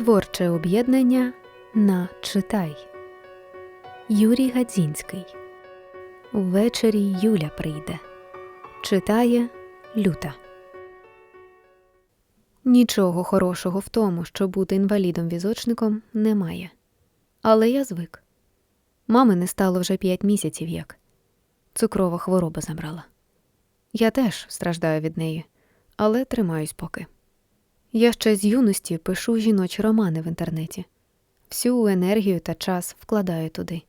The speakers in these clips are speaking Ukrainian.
Творче об'єднання на читай. Юрій Гадзінський. Ввечері Юля прийде. Читає Люта. Нічого хорошого в тому, що бути інвалідом-візочником немає. Але я звик. Мами не стало вже п'ять місяців як. Цукрова хвороба забрала. Я теж страждаю від неї, але тримаюсь поки. Я ще з юності пишу жіночі романи в інтернеті. Всю енергію та час вкладаю туди.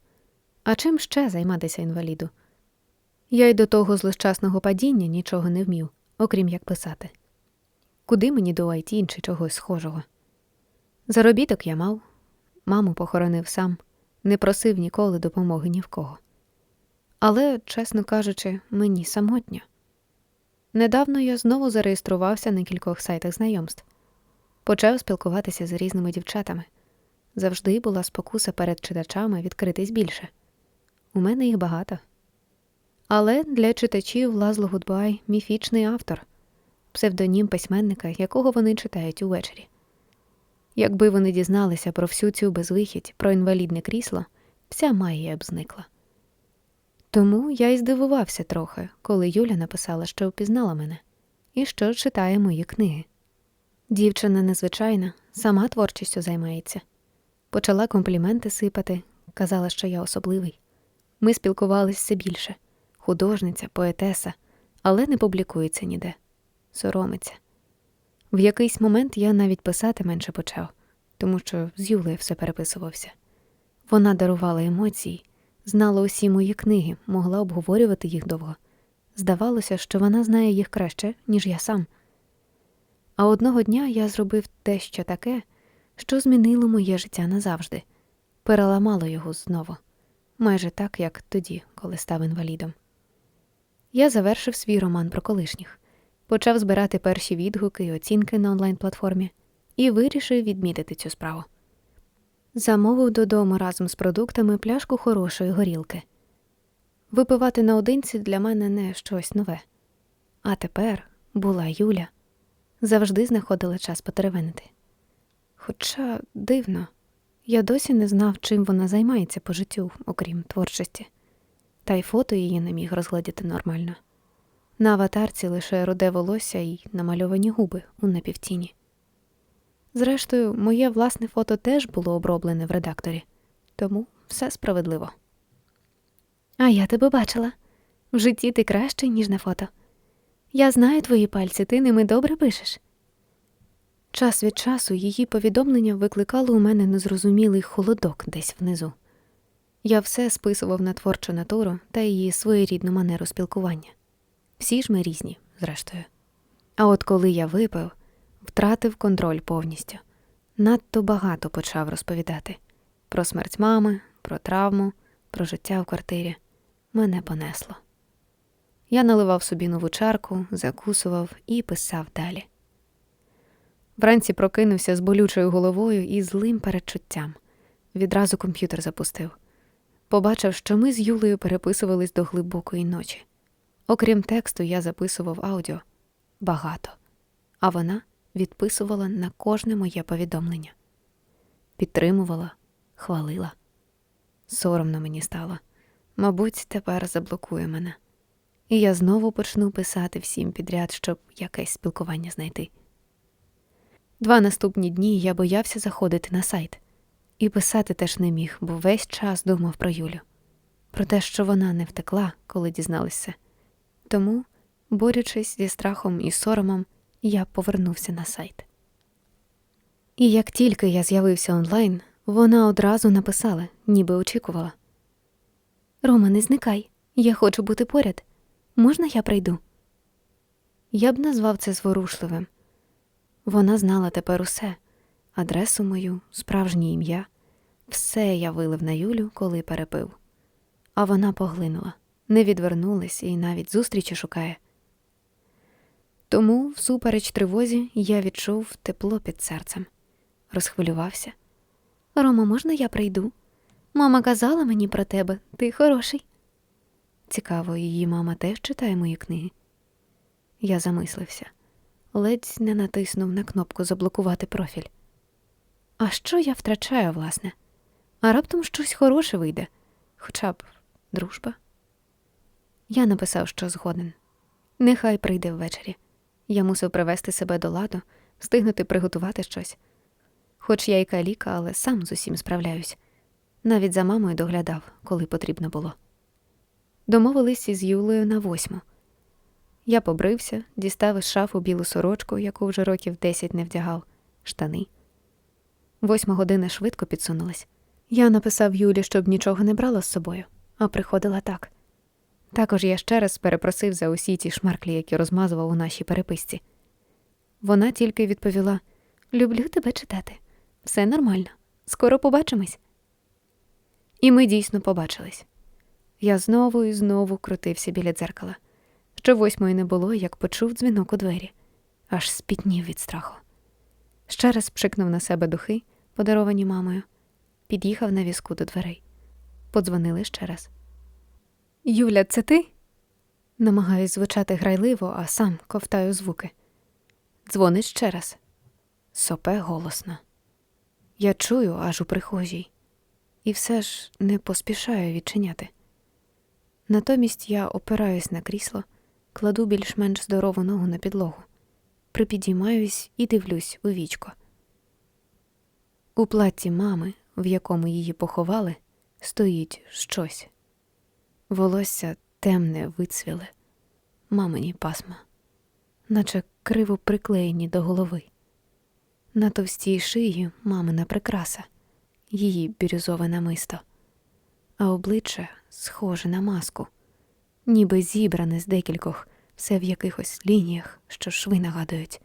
А чим ще займатися інваліду? Я й до того злощасного падіння нічого не вмів, окрім як писати. Куди мені до IT чи чогось схожого? Заробіток я мав, маму похоронив сам, не просив ніколи допомоги ні в кого. Але, чесно кажучи, мені самотньо. Недавно я знову зареєструвався на кількох сайтах знайомств. Почав спілкуватися з різними дівчатами. Завжди була спокуса перед читачами відкритись більше. У мене їх багато. Але для читачів Лазло Гудбай міфічний автор, псевдонім письменника, якого вони читають увечері. Якби вони дізналися про всю цю безвихідь, про інвалідне крісло, вся магія б зникла. Тому я й здивувався трохи, коли Юля написала, що впізнала мене і що читає мої книги. Дівчина незвичайна, сама творчістю займається. Почала компліменти сипати, казала, що я особливий. Ми спілкувалися все більше художниця, поетеса, але не публікується ніде, соромиться. В якийсь момент я навіть писати менше почав, тому що з Юлею все переписувався. Вона дарувала емоції, знала усі мої книги, могла обговорювати їх довго. Здавалося, що вона знає їх краще, ніж я сам. А одного дня я зробив дещо таке, що змінило моє життя назавжди, переламало його знову, майже так, як тоді, коли став інвалідом. Я завершив свій роман про колишніх, почав збирати перші відгуки і оцінки на онлайн-платформі і вирішив відмітити цю справу. Замовив додому разом з продуктами пляшку хорошої горілки. Випивати наодинці для мене не щось нове. А тепер була Юля, завжди знаходила час потеревенити. Хоча дивно, я досі не знав, чим вона займається по життю, окрім творчості, та й фото її не міг розгледіти нормально. На аватарці лише руде волосся і намальовані губи у напівтіні. Зрештою, моє власне фото теж було оброблене в редакторі, тому все справедливо. А я тебе бачила. В житті ти кращий, ніж на фото. Я знаю твої пальці, ти ними добре пишеш. Час від часу її повідомлення викликало у мене незрозумілий холодок десь внизу. Я все списував на творчу натуру та її своєрідну манеру спілкування. Всі ж ми різні, зрештою. А от коли я випив, втратив контроль повністю. Надто багато почав розповідати про смерть мами, про травму, про життя в квартирі. Мене понесло. Я наливав собі нову чарку, закусував і писав далі. Вранці прокинувся з болючою головою і злим передчуттям. Відразу комп'ютер запустив. Побачив, що ми з Юлею переписувались до глибокої ночі. Окрім тексту, я записував аудіо багато, а вона відписувала на кожне моє повідомлення. Підтримувала, хвалила. Соромно мені стало. Мабуть, тепер заблокує мене. І я знову почну писати всім підряд, щоб якесь спілкування знайти. Два наступні дні я боявся заходити на сайт і писати теж не міг, бо весь час думав про Юлю, про те, що вона не втекла, коли дізналася. Тому, борючись зі страхом і соромом, я повернувся на сайт. І як тільки я з'явився онлайн, вона одразу написала, ніби очікувала. Рома, не зникай, я хочу бути поряд. Можна я прийду? Я б назвав це зворушливим. Вона знала тепер усе адресу мою, справжнє ім'я. Все я вилив на Юлю, коли перепив. А вона поглинула, не відвернулась і навіть зустрічі шукає. Тому, всупереч тривозі, я відчув тепло під серцем, розхвилювався. Рома, можна я прийду? Мама казала мені про тебе, ти хороший. Цікаво, її мама теж читає мої книги. Я замислився, ледь не натиснув на кнопку заблокувати профіль. А що я втрачаю, власне? А раптом щось хороше вийде, хоча б дружба. Я написав, що згоден. Нехай прийде ввечері. Я мусив привести себе до ладу, встигнути приготувати щось. Хоч я і каліка, але сам з усім справляюсь. Навіть за мамою доглядав, коли потрібно було. Домовились із Юлею на восьму. Я побрився, дістав із шафу білу сорочку, яку вже років десять не вдягав, штани. Восьма година швидко підсунулась. Я написав Юлі, щоб нічого не брала з собою, а приходила так. Також я ще раз перепросив за усі ті шмарклі, які розмазував у нашій переписці. Вона тільки відповіла: Люблю тебе читати. Все нормально. Скоро побачимось. І ми дійсно побачились. Я знову і знову крутився біля дзеркала. Ще восьмої не було, як почув дзвінок у двері, аж спітнів від страху. Ще раз пшикнув на себе духи, подаровані мамою, під'їхав на візку до дверей. Подзвонили ще раз. Юля, це ти? Намагаюсь звучати грайливо, а сам ковтаю звуки. Дзвонить ще раз. Сопе голосно. Я чую аж у прихожій, і все ж не поспішаю відчиняти. Натомість я опираюсь на крісло, кладу більш-менш здорову ногу на підлогу, припідіймаюсь і дивлюсь у вічко. У платті мами, в якому її поховали, стоїть щось. Волосся темне вицвіле, мамині пасма, наче криво приклеєні до голови. На товстій шиї мамина прикраса, її бірюзове намисто, а обличчя схоже на маску, ніби зібране з декількох, все в якихось лініях, що шви нагадують.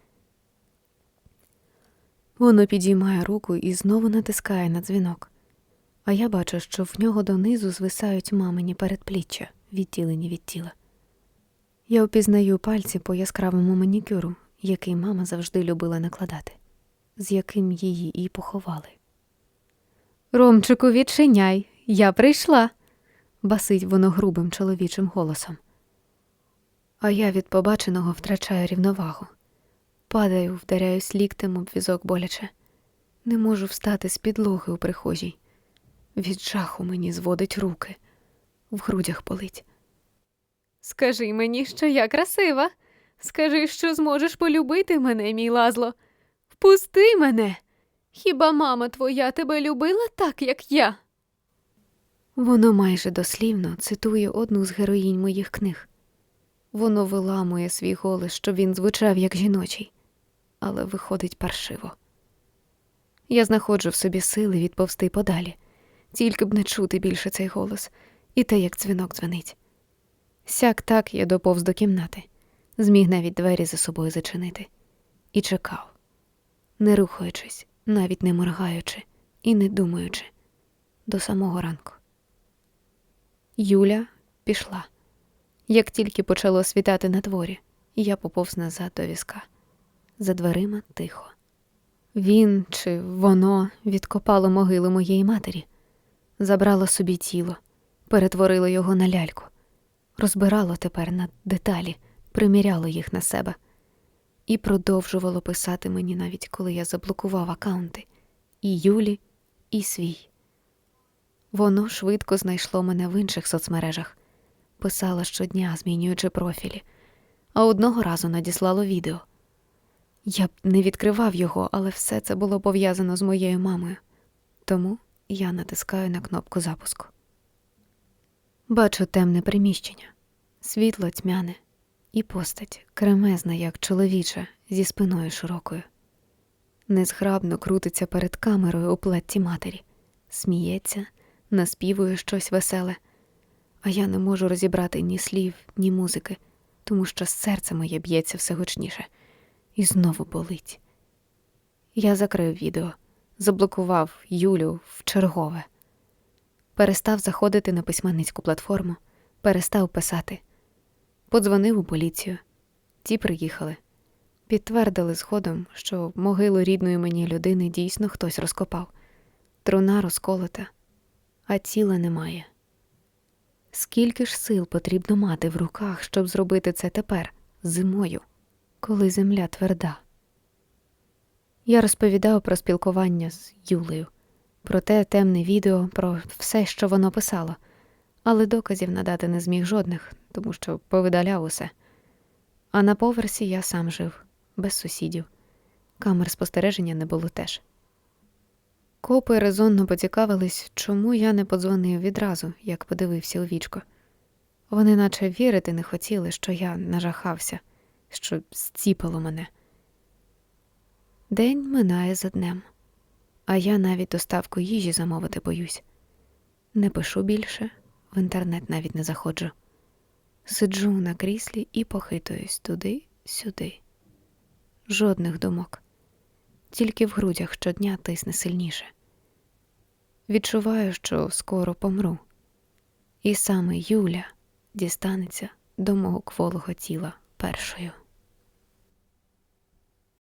Воно підіймає руку і знову натискає на дзвінок, а я бачу, що в нього донизу звисають мамині передпліччя, відділені від тіла. Я опізнаю пальці по яскравому манікюру, який мама завжди любила накладати, з яким її і поховали. Ромчику, відчиняй, я прийшла, басить воно грубим чоловічим голосом. А я від побаченого втрачаю рівновагу. Падаю, вдаряюсь ліктем об візок боляче. Не можу встати з підлоги у прихожій. Від жаху мені зводить руки, в грудях болить. Скажи мені, що я красива. Скажи, що зможеш полюбити мене, мій лазло. Впусти мене. Хіба мама твоя тебе любила так, як я? Воно майже дослівно цитує одну з героїнь моїх книг. Воно виламує свій голос, щоб він звучав як жіночий, але виходить паршиво. Я знаходжу в собі сили відповсти подалі, тільки б не чути більше цей голос, і те, як дзвінок дзвенить. Сяк так я доповз до кімнати, зміг навіть двері за собою зачинити, і чекав, не рухаючись, навіть не моргаючи і не думаючи, до самого ранку. Юля пішла. Як тільки почало світати на дворі, я поповз назад до візка. За дверима тихо. Він чи воно відкопало могилу моєї матері, забрало собі тіло, перетворило його на ляльку, розбирало тепер на деталі, приміряло їх на себе і продовжувало писати мені навіть коли я заблокував акаунти і Юлі, і свій. Воно швидко знайшло мене в інших соцмережах, писала щодня, змінюючи профілі, а одного разу надіслало відео. Я б не відкривав його, але все це було пов'язано з моєю мамою, тому я натискаю на кнопку запуску. Бачу темне приміщення, світло тьмяне і постать кремезна, як чоловіча, зі спиною широкою. Незграбно крутиться перед камерою у платті матері, сміється, наспівує щось веселе, а я не можу розібрати ні слів, ні музики, тому що серце моє б'ється все гучніше. І знову болить. Я закрив відео, заблокував Юлю в чергове, перестав заходити на письменницьку платформу, перестав писати, подзвонив у поліцію. Ті приїхали, підтвердили згодом, що могилу рідної мені людини дійсно хтось розкопав, труна розколота, а тіла немає. Скільки ж сил потрібно мати в руках, щоб зробити це тепер, зимою, коли земля тверда? Я розповідав про спілкування з Юлею, про те темне відео, про все, що воно писало, але доказів надати не зміг жодних, тому що повидаляв усе. А на поверсі я сам жив, без сусідів. Камер спостереження не було теж. Копи резонно поцікавились, чому я не подзвонив відразу, як подивився у вічко. Вони наче вірити не хотіли, що я нажахався, що зціпало мене. День минає за днем, а я навіть доставку їжі замовити боюсь. Не пишу більше, в інтернет навіть не заходжу. Сиджу на кріслі і похитуюсь туди-сюди. Жодних думок, тільки в грудях щодня тисне сильніше. Відчуваю, що скоро помру, і саме Юля дістанеться до мого кволого тіла першою.